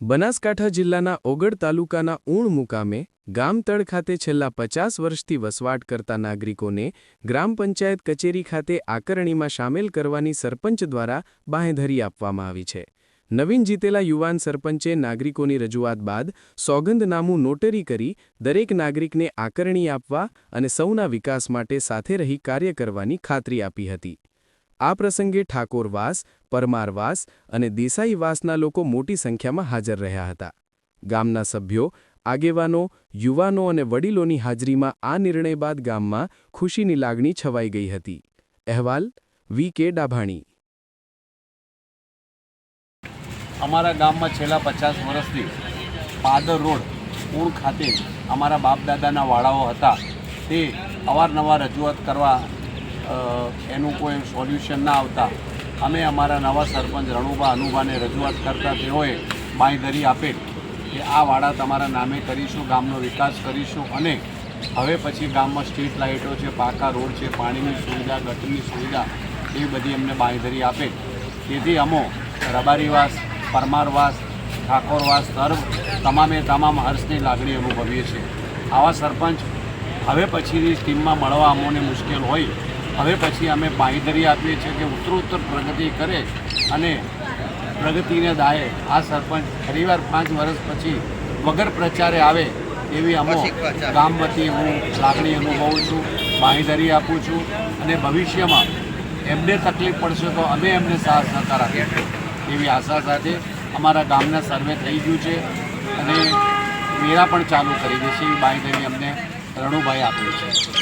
બનાસકાંઠા જિલ્લાના ઓગળ તાલુકાના ઊણ મુકામે ગામતળ ખાતે છેલ્લા પચાસ વર્ષથી વસવાટ કરતા નાગરિકોને ગ્રામ પંચાયત કચેરી ખાતે આકરણીમાં સામેલ કરવાની સરપંચ દ્વારા બાંહેધરી આપવામાં આવી છે. નવીન જીતેલા યુવાન સરપંચે નાગરિકોની રજૂઆત બાદ સોગંદનામું નોટરી કરી દરેક નાગરિકને આકરણી આપવા અને સૌના વિકાસ માટે સાથે રહી કાર્ય કરવાની ખાતરી આપી હતી. આ પ્રસંગે ઠાકોરવાસ પરમારવાસ અને દેસાઈવાસના લોકો મોટી સંખ્યામાં હાજર રહ્યા હતા. ગામના સભ્યો, આગેવાનો, યુવાનો અને વડીલોની હાજરીમાં આ નિર્ણય બાદ ગામમાં ખુશીની લાગણી છવાઈ ગઈ હતી. અહેવાલ વી કે ડાભાણી. અમારા ગામમાં છેલ્લા પચાસ વર્ષથી પાદર રોડ પૂર ખાતે અમારા બાપ દાદાના વાડાઓ હતા. તે અવારનવાર રજૂઆત કરવા એનું કોઈ સોલ્યુશન ના આવતા. અમે અમારા નવા સરપંચ રણુભા અનુભાને રજૂઆત કરતા તેઓએ બાંયધરી આપેલ કે આ વાડા તમારા નામે કરીશું, ગામનો વિકાસ કરીશું અને હવે પછી ગામમાં સ્ટ્રીટ લાઇટો છે, પાકા રોડ છે, પાણીની સુવિધા, ગટરની સુવિધા, એ બધી અમને બાંયધરી આપે. તેથી અમો રબારીવાસ, પરમારવાસ, ઠાકોરવાસ, સર્વ તમામે તમામ હર્ષની લાગણી અનુભવીએ છીએ. આવા સરપંચ હવે પછીની ટીમમાં મળવા અમોને મુશ્કેલ હોય હવે પછી અમે બાંયધરી આપીએ છીએ કે ઉત્તરોત્તર પ્રગતિ કરે અને પ્રગતિને દાયે આ સરપંચ ફરીવાર પાંચ વર્ષ પછી વગર પ્રચારે આવે એવી અમો ગામ વતી હું લાગણી અનુભવું છું બાંયધરી આપું છું અને ભવિષ્યમાં એમને તકલીફ પડશે તો અમે એમને સાથ સહકાર આપીશું એવી આશા સાથે અમારા ગામના સર્વે થઈ ગયું છે અને વેરા પણ ચાલુ કરી દેશે એવી બાંયધરી અમને રણુભાઈ આપી છે.